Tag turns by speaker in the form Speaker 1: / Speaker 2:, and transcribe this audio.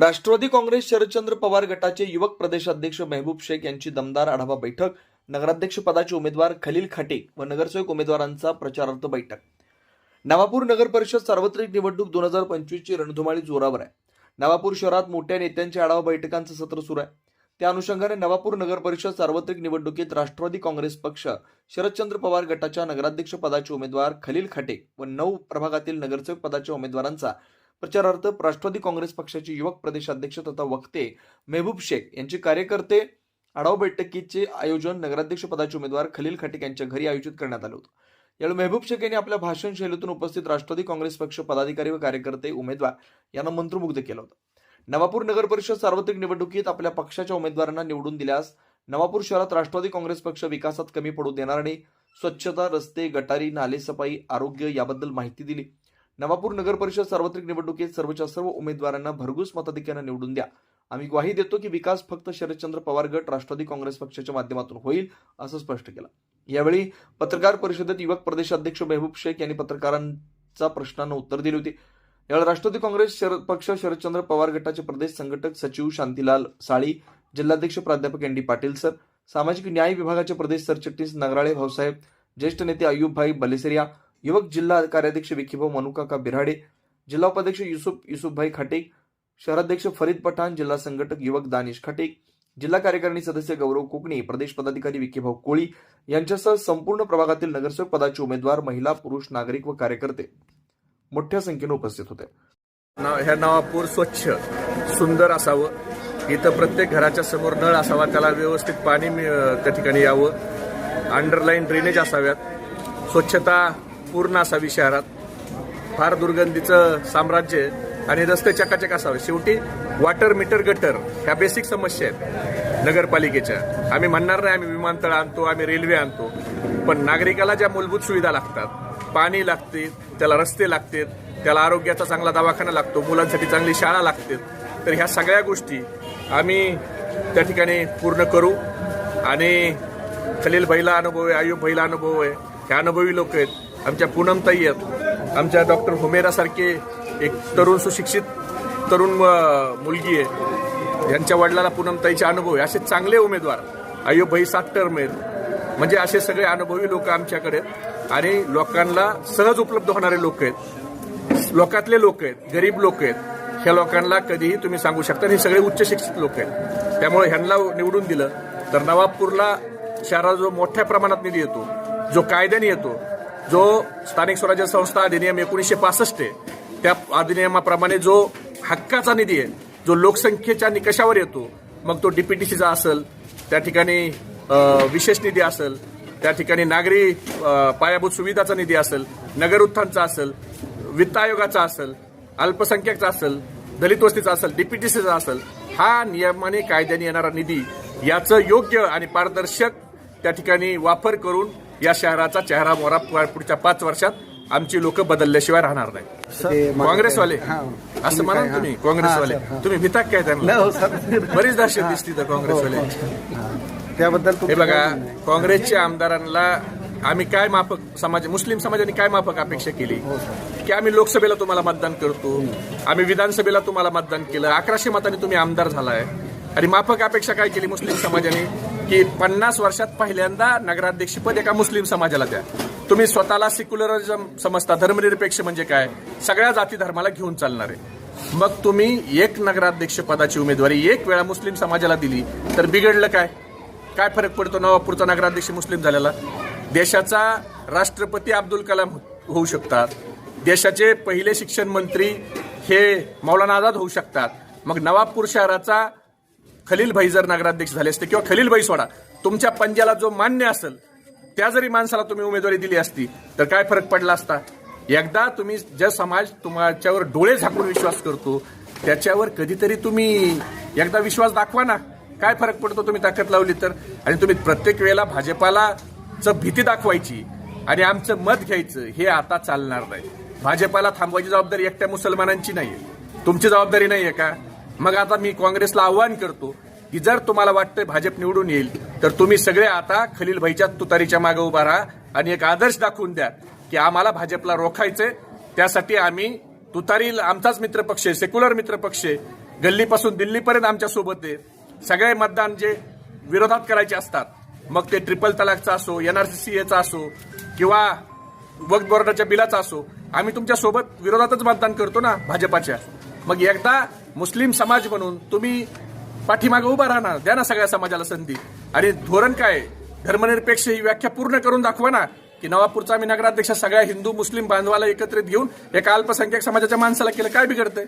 Speaker 1: राष्ट्रवादी काँग्रेस शरदचंद्र पवार गटाचे युवक प्रदेशाध्यक्ष मेहबूब शेख यांची दमदार आढावा बैठक. नगराध्यक्ष पदाचे उमेदवार खलील खाटे व नगरसेवक उमेदवारांचा प्रचारार्थ बैठक. नवापूर नगर परिषद सार्वत्रिक निवडणूक दोन हजार पंचवीसची रणधुमाळी जोरावर आहे. नवापूर शहरात मोठ्या नेत्यांच्या आढावा बैठकांचं सत्र सुरू आहे. त्या अनुषंगाने नवापूर नगर परिषद सार्वत्रिक निवडणुकीत राष्ट्रवादी काँग्रेस पक्ष शरदचंद्र पवार गटाच्या नगराध्यक्ष पदाचे उमेदवार खलील खाटे व नऊ प्रभागातील नगरसेवक पदाच्या उमेदवारांचा प्रचारार्थ राष्ट्रवादी काँग्रेस पक्षाचे युवक प्रदेशाध्यक्ष तथा वक्ते मेहबूब शेख यांचे कार्यकर्ते आढावा बैठकीचे आयोजन नगराध्यक्ष पदाचे उमेदवार खलील खटीक यांच्या घरी आयोजित करण्यात आलं होतं. यावेळी मेहबूब शेख यांनी आपल्या भाषण शैलीतून उपस्थित राष्ट्रवादी काँग्रेस पक्ष पदाधिकारी व कार्यकर्ते उमेदवार यांना मंत्रमुग्ध केलं होतं. नवापूर नगर परिषद सार्वत्रिक निवडणुकीत आपल्या पक्षाच्या उमेदवारांना निवडून दिल्यास नवापूर शहरात राष्ट्रवादी काँग्रेस पक्ष विकासात कमी पडू देणार नाही. स्वच्छता रस्ते गटारी नाले सफाई आरोग्य याबद्दल माहिती दिली. नवापूर नगर परिषद सार्वत्रिक निवडणुकीत सर्वच्या सर्व उमेदवारांना भरघूस मताधिक्यानं निवडून द्या. आम्ही ग्वाही देतो की विकास फक्त शरदचंद्र पवार गट राष्ट्रवादी काँग्रेस पक्षाच्या माध्यमातून होईल असं स्पष्ट केलं. यावेळी पत्रकार परिषदेत युवक प्रदेशाध्यक्ष मेहबूब शेख यांनी पत्रकारांचा प्रश्नांना उत्तर दिली होती. यावेळी राष्ट्रवादी काँग्रेस शरद पक्ष शरदचंद्र पवार गटाचे प्रदेश संघटक सचिव शांतीलाल साळी जिल्हाध्यक्ष प्राध्यापक एन डी पाटील सर सामाजिक न्याय विभागाचे प्रदेश सरचिटणीस नगराळे भाऊसाहेब ज्येष्ठ नेते अय्यूबभाई बलेसरिया युवक जिल्हा कार्याध्यक्ष विखीभाऊ मनुकाका बिराडे जिल्हा उपाध्यक्ष युसुफ युसुफभाई खाटेक शहराध्यक्ष फरीद पठाण जिल्हा संघटक युवक दानिश खाटेक जिल्हा कार्यकारिणी सदस्य गौरव कोकणे प्रदेश पदाधिकारी विखेभाऊ कोळी यांच्यासह संपूर्ण प्रभागातील नगरसेवक पदाचे उमेदवार महिला पुरुष नागरिक व कार्यकर्ते मोठ्या संख्येने उपस्थित होते.
Speaker 2: ह्या नावापूर स्वच्छ सुंदर असावं. इथं प्रत्येक घराच्या समोर नळ असावा त्याला व्यवस्थित पाणी त्या ठिकाणी यावं. अंडरलाईन ड्रेनेज असाव्यात. स्वच्छता पूर्ण असावी शहरात फार दुर्गंधीचं साम्राज्य आहे. आणि रस्ते चकाचक असावे. शेवटी वॉटर मीटर गटर ह्या बेसिक समस्या आहेत. नगरपालिकेच्या. आम्ही म्हणणार नाही आम्ही विमानतळ आणतो आम्ही रेल्वे आणतो. पण नागरिकाला ज्या मूलभूत सुविधा लागतात पाणी लागते त्याला रस्ते लागतात त्याला आरोग्याचा चांगला दवाखाना लागतो मुलांसाठी चांगली शाळा लागते तर ह्या सगळ्या गोष्टी आम्ही त्या ठिकाणी पूर्ण करू. आणि खलील भाईला अनुभव आहे आयुब भाईला अनुभव आहे. ह्या अनुभवी लोक आहेत. आमच्या पूनमताई आहेत. आमच्या डॉक्टर हुमेरासारखे एक तरुण सुशिक्षित तरुण मुलगी आहे. यांच्या वडिलाला पूनमताईचे अनुभव आहे. असे चांगले उमेदवार. आयुब भाई सात टर्म आहेत. म्हणजे असे सगळे अनुभवी लोक आमच्याकडे आहेत. आणि लोकांना सहज उपलब्ध होणारे लोक आहेत. लोकातले लोक आहेत. गरीब लोक आहेत. ह्या लोकांना कधीही तुम्ही सांगू शकता. हे सगळे उच्च शिक्षित लोक आहेत. त्यामुळे ह्यांना निवडून दिलं. तर नवाबपूरला शहरात जो मोठ्या प्रमाणात निधी येतो जो कायद्याने येतो जो स्थानिक स्वराज्य संस्था अधिनियम एकोणीसशे पासष्ट आहे त्या अधिनियमाप्रमाणे जो हक्काचा निधी आहे जो लोकसंख्येच्या निकषावर येतो मग तो डीपीटीसीचा असेल त्या ठिकाणी विशेष निधी असेल त्या ठिकाणी नागरी पायाभूत सुविधाचा निधी असेल नगर उत्थानचा असेल वित्त आयोगाचा असेल अल्पसंख्याकचा असेल दलित वस्तीचा असेल डीपीटीसीचा असेल हा नियमाने कायद्याने येणारा निधी याचं योग्य आणि पारदर्शक त्या ठिकाणी वापर करून या शहराचा चेहरा मोहरा पुढच्या पाच वर्षात आमची लोक बदलल्याशिवाय राहणार नाही काँग्रेसवाले
Speaker 3: हा.
Speaker 2: असं म्हणा तुम्ही काँग्रेसवाले
Speaker 3: हा, हा.
Speaker 2: तुम्ही भिताक काय त्यांना
Speaker 3: हो.
Speaker 2: बरीच दहशत दिसती तर काँग्रेसवाले
Speaker 3: हा. त्याबद्दल
Speaker 2: हे बघा? काँग्रेसच्या आमदारांना आम्ही काय माफक समाज मुस्लिम समाजाने काय माफक अपेक्षा केली
Speaker 3: हो.
Speaker 2: की आम्ही लोकसभेला तुम्हाला मतदान करतो आम्ही विधानसभेला तुम्हाला मतदान केलं अकराशे मतांनी तुम्ही आमदार झालाय आणि माफक अपेक्षा काय केली मुस्लिम समाजाने की पन्नास वर्षात पहिल्यांदा नगराध्यक्षपद एका मुस्लिम समाजाला द्या. तुम्ही स्वतःला सिक्युलरिझम समजता धर्मनिरपेक्ष म्हणजे काय? सगळ्या जाती धर्माला घेऊन आहे मग तुम्ही एक नगराध्यक्ष पदाची उमेदवारी एक वेळा मुस्लिम समाजाला दिली तर बिघडलं काय? काय फरक पडतो नवापूरचा नगराध्यक्ष मुस्लिम झालेला देशाचा राष्ट्रपती अब्दुल कलाम होऊ शकतात. देशाचे पहिले शिक्षण मंत्री हे मौलाना आझाद होऊ शकतात. मग नवापूर शहराचा खलील भाई जर नगराध्यक्ष झाले असते किंवा खलील भाई सोडा तुमच्या पंजाला जो मान्य असेल त्या जरी माणसाला तुम्ही उमेदवारी दिली असती तर काय फरक पडला असता? एकदा तुम्ही जे समाज तुमच्यावर डोळे झाकून विश्वास करतो त्याच्यावर कधीतरी तुम्ही एकदा विश्वास दाखवा ना. काय फरक पडतो तुम्ही ताकद लावली तर? आणि तुम्ही प्रत्येक वेळेला भाजपाला च भीती दाखवायची आणि आमचं मत घ्यायचं हे आता चालणार नाही. भाजपाला थांबवायची जबाबदारी एकट्या मुसलमानांची नाहीये. तुमची जबाबदारी नाही आहे का? मग आता मी काँग्रेसला आव्हान करतो की जर तुम्हाला वाटतंय भाजप निवडून येईल तर तुम्ही सगळे आता खलील भाईच्या तुतारीच्या मागे उभा राहा आणि एक आदर्श दाखवून द्या की आम्हाला भाजपला रोखायचंय. त्यासाठी आम्ही तुतारी आमचाच मित्रपक्ष आहे सेक्युलर मित्रपक्ष आहे. गल्लीपासून दिल्लीपर्यंत आमच्यासोबत आहे. सगळे मतदान जे विरोधात करायचे असतात मग ते ट्रिपल तलाकचा असो एनआरसीसीएचा असो किंवा वक्त बोर्डाच्या बिलाचा असो आम्ही तुमच्यासोबत विरोधातच मतदान करतो ना भाजपाच्या. मग एकदा मुस्लिम समाज म्हणून तुम्ही पाठीमागे उभा राहणार. द्या ना सगळ्या समाजाला संधी. आणि धोरण काय धर्मनिरपेक्ष ही व्याख्या पूर्ण करून दाखवा ना की नवापूरचा आम्ही नगराध्यक्ष सगळ्या हिंदू मुस्लिम बांधवाला एकत्रित घेऊन एका अल्पसंख्याक समाजाच्या माणसाला केलं काय बिघडतंय?